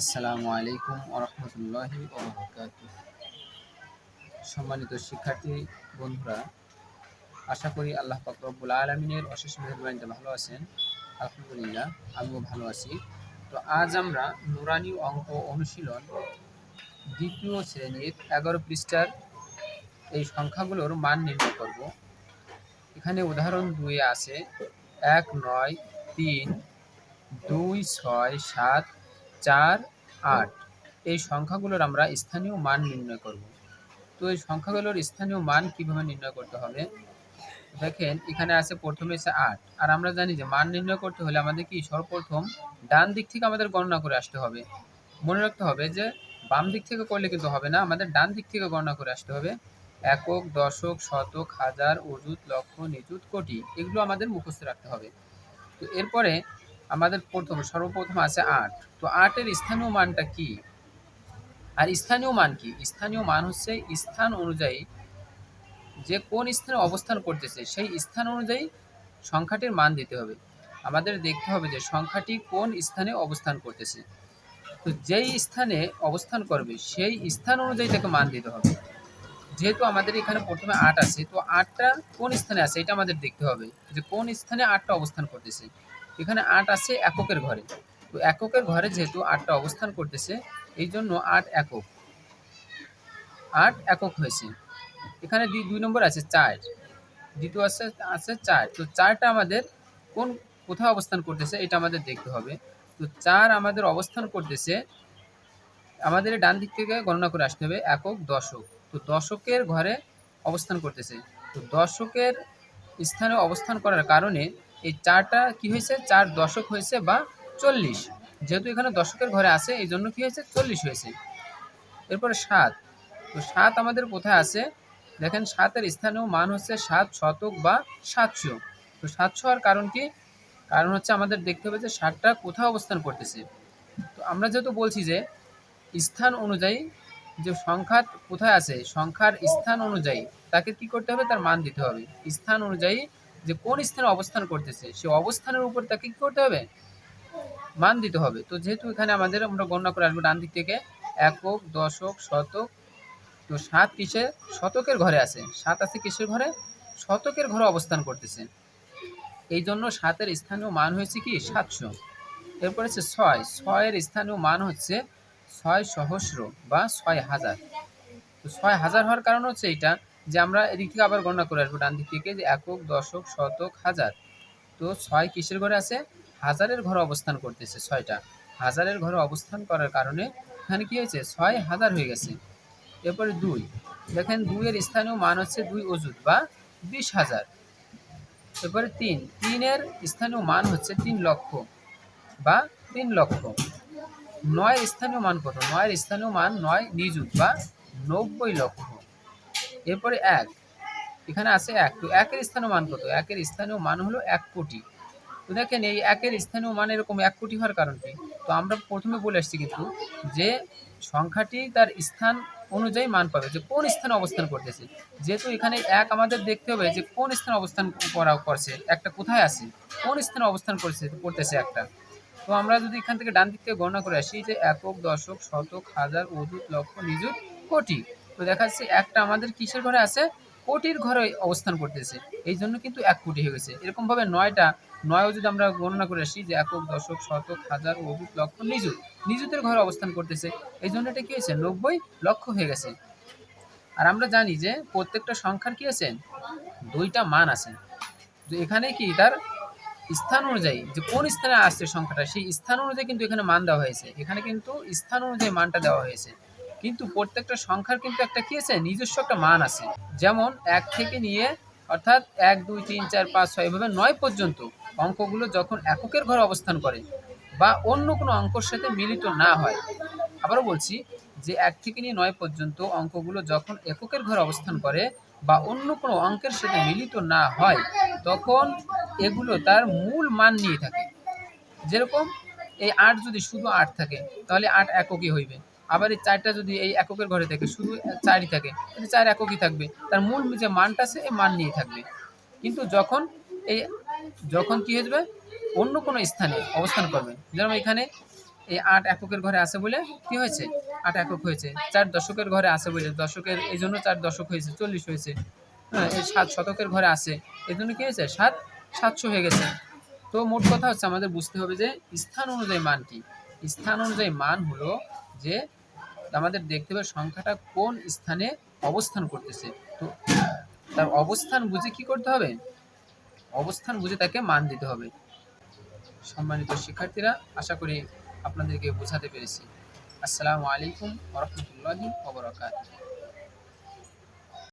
আসসালামু আলাইকুম ওরহমতুল্লাহি সম্মানিত শিক্ষার্থী, বন্ধুরা, আশা করি আল্লাহ রব্বুল আলমিনের অশেষ মেহরবানিতে ভালো আছেন। আলহামদুলিল্লাহ, আমিও ভালো আছি। তো আজ আমরা নুরানি অঙ্ক অনুশীলন দ্বিতীয় শ্রেণির এগারো পৃষ্ঠার এই সংখ্যাগুলোর মান নির্ণয় করব। এখানে উদাহরণ দুয়ে আছে, এক, নয়, তিন, দুই, ছয়, সাত চার, আট। এই সংখ্যাগুলোর আমরা স্থানীয় মান নির্ণয় করব। তো এই সংখ্যাগুলোর স্থানীয় মান কীভাবে নির্ণয় করতে হবে? দেখেন, এখানে আছে প্রথমে আছে আট। আর আমরা জানি যে মান নির্ণয় করতে হলে আমাদের কি সর্বপ্রথম ডান দিক থেকে আমাদের গণনা করে আসতে হবে। মনে রাখতে হবে যে বাম দিক থেকে করলে কিন্তু হবে না, আমাদের ডান দিক থেকে গণনা করে আসতে হবে। একক, দশক, শতক, হাজার, অযুত, লক্ষ, নিযুত, কোটি, এগুলো আমাদের মুখস্থ রাখতে হবে। তো এরপরে আমাদের প্রথম, সর্বপ্রথম আছে আট। তো আটের স্থানীয় মানটা কি? আর স্থানীয় মান কি? স্থানীয় মান হচ্ছে স্থান অনুযায়ী যে কোন স্থানে অবস্থান করতেছে, সেই স্থান অনুযায়ী সংখ্যাটির মান দিতে হবে। আমাদের দেখতে হবে যে সংখ্যাটি কোন স্থানে অবস্থান করতেছে। তো যেই স্থানে অবস্থান করবে, সেই স্থান অনুযায়ী তাকে মান দিতে হবে। যেহেতু আমাদের এখানে প্রথমে আট আছে, তো আটটা কোন স্থানে আছে, এটা আমাদের দেখতে হবে যে কোন স্থানে আটটা অবস্থান করতেছে। এখানে আট আছে এককের ঘরে। তো এককের ঘরে যেহেতু আটটা অবস্থান করতেছে, এই জন্য আট একক। আট একক হয়েছে। এখানে দুই দুই নম্বর আছে চার। দ্বিতীয় আছে আছে চার। তো চারটা আমাদের কোন কোথাও অবস্থান করতেছে এটা আমাদের দেখতে হবে। তো চার আমাদের অবস্থান করতেছে, আমাদের ডান দিক থেকে গণনা করে আসতে হবে একক দশক। তো দশকের ঘরে অবস্থান করতেছে। তো দশকের স্থানে অবস্থান করার কারণে এই চারটা কি হয়েছে? চার দশক হয়েছে বা চল্লিশ। যেহেতু এখানে দশকের ঘরে আছে, এই জন্য কি হয়েছে? চল্লিশ হয়েছে। এরপরে সাত। তো সাত আমাদের কোথায় আছে? দেখেন, সাতের স্থানীয় মান হচ্ছে সাত শতক বা সাতশো। তো সাতশো হওয়ার কারণ কি? কারণ হচ্ছে আমাদের দেখতে হবে যে সাতটা কোথায় অবস্থান করতেছে। তো আমরা যেহেতু বলছি যে স্থান অনুযায়ী যে সংখ্যা কোথায় আছে, সংখ্যার স্থান অনুযায়ী তাকে কি করতে হবে? তার মান দিতে হবে। স্থান অনুযায়ী যে কোন স্থানে অবস্থান করতেছে, সে অবস্থানের উপর তাকে কি করতে হবে? মান দিতে হবে। তো যেহেতু এখানে আমাদের আমরা গণনা করে আসব ডান দিক থেকে, একক, দশক, শতক, তো সাত কিসে? শতকের ঘরে আছে। সাত আছে কিসের ঘরে? শতকের ঘরে অবস্থান করতেছে। এই জন্য সাতের স্থানীয় মান হয়েছে কি? সাতশো। এরপর হচ্ছে ছয়। ছয়ের স্থানীয় মান হচ্ছে ছয় সহস্র বা ছয় হাজার। তো ছয় হাজার হওয়ার কারণ হচ্ছে এইটা। যে আমরা এদিক থেকে আবার গণনা করে আসব, ডান দিক থেকে যে একক, দশক, শতক, হাজার। তো ছয় কিসের ঘরে আছে? হাজারের ঘরে অবস্থান করতেছে ছয়টা। হাজারের ঘরে অবস্থান করার কারণে এখানে কি হয়েছে? ছয় হাজার হয়ে গেছে। এরপরে দুই। দেখেন দুইয়ের স্থানীয় মান হচ্ছে দুই অজুত বা বিশ হাজার। এরপরে তিন। তিনের স্থানীয় মান হচ্ছে তিন লক্ষ বা তিন লক্ষ। নয়ের স্থানীয় মান কত? নয়ের স্থানীয় মান নয় নিযুত বা নব্বই লক্ষ। এরপরে এক। এখানে আছে এক। তো একের স্থানীয় মান কত? একের স্থানীয় মান হলো এক কোটি। তো দেখেন, এই একের স্থানীয় মান এরকম এক কোটি হওয়ার কারণ কি? তো আমরা প্রথমে বলে আসছি কিন্তু যে সংখ্যাটি তার স্থান অনুযায়ী মান পাবে, যে কোন স্থানে অবস্থান করতেছে। যেহেতু এখানে এক আমাদের দেখতে হবে যে কোন স্থানে অবস্থান করা করছে, একটা কোথায় আছে? কোন স্থানে অবস্থান করছে, করতেছে একটা। তো আমরা যদি এখান থেকে ডান দিক থেকে গণনা করে আসি যে একক, দশক, শতক, হাজার অযুত লক্ষ, নিযুত, কোটি। তো দেখা যাচ্ছে একটা আমাদের কিসের ঘরে আছে? কোটির ঘরে অবস্থান করতেছে। এই জন্য কিন্তু এক কোটি হয়ে গেছে। এরকমভাবে নয়টা, নয়ও যদি আমরা গণনা করে আসি যে একক, দশক, শতক, হাজার অযুত লক্ষ, নিযুত, নিযুতের ঘরে অবস্থান করতেছে, এই জন্য এটা কি হয়েছে? নব্বই লক্ষ হয়ে গেছে। আর আমরা জানি যে প্রত্যেকটা সংখ্যার কি আছে? দুইটা মান আছে। তো এখানে কি তার স্থান অনুযায়ী, যে কোন স্থানে আসছে সংখ্যাটা, সেই স্থান অনুযায়ী কিন্তু এখানে মান দেওয়া হয়েছে। এখানে কিন্তু স্থান অনুযায়ী মানটা দেওয়া হয়েছে। কিন্তু প্রত্যেকটা সংখ্যার কিন্তু একটা কি আছে? নিজস্ব একটা মান আছে। যেমন এক থেকে নিয়ে, অর্থাৎ এক, দুই, তিন, চার, পাঁচ, ছয়, এভাবে নয় পর্যন্ত অঙ্কগুলো যখন এককের ঘরে অবস্থান করে বা অন্য কোনো অঙ্কর সাথে মিলিত না হয়, আবারও বলছি যে এক থেকে নিয়ে নয় পর্যন্ত অঙ্কগুলো যখন এককের ঘরে অবস্থান করে বা অন্য কোনো অঙ্কের সাথে মিলিত না হয়, তখন এগুলো তার মূল মান নিয়ে থাকে। যেরকম এই আট যদি শুধু আট থাকে, তাহলে আট এককই হইবে। আবার এই চারটা যদি এই এককের ঘরে থাকে, শুধু চারই থাকে চার এককই থাকবে। তার মূল যে মানটা আছে, এই মান নিয়ে থাকবে। কিন্তু যখন এই, যখন কি হয়ে যাবে? অন্য কোনো স্থানে অবস্থান করবে। যেমন এখানে এই আট এককের ঘরে আছে বলে কি হয়েছে? আট একক হয়েছে। চার দশকের ঘরে আছে বলে, দশকের, এই জন্য চার দশক হয়েছে, চল্লিশ হয়েছে। হ্যাঁ এই সাত শতকের ঘরে আছে। এই জন্য কি হয়েছে? সাত, সাতশো হয়ে গেছে। তো মোট কথা হচ্ছে, আমাদের বুঝতে হবে যে স্থান অনুযায়ী মান কি? স্থান অনুযায়ী মান হলো যে আমাদের দেখতে হবে সংখ্যাটা কোন স্থানে অবস্থান করতেছে। তো তার অবস্থান বুঝে কি করতে হবে? অবস্থান বুঝে তাকে মান দিতে হবে। সম্মানিত শিক্ষার্থীরা, আশা করি আপনাদেরকে বোঝাতে পেরেছি। আসসালামু আলাইকুম ওরহমতুল্লাহি ওবরাকাতুহু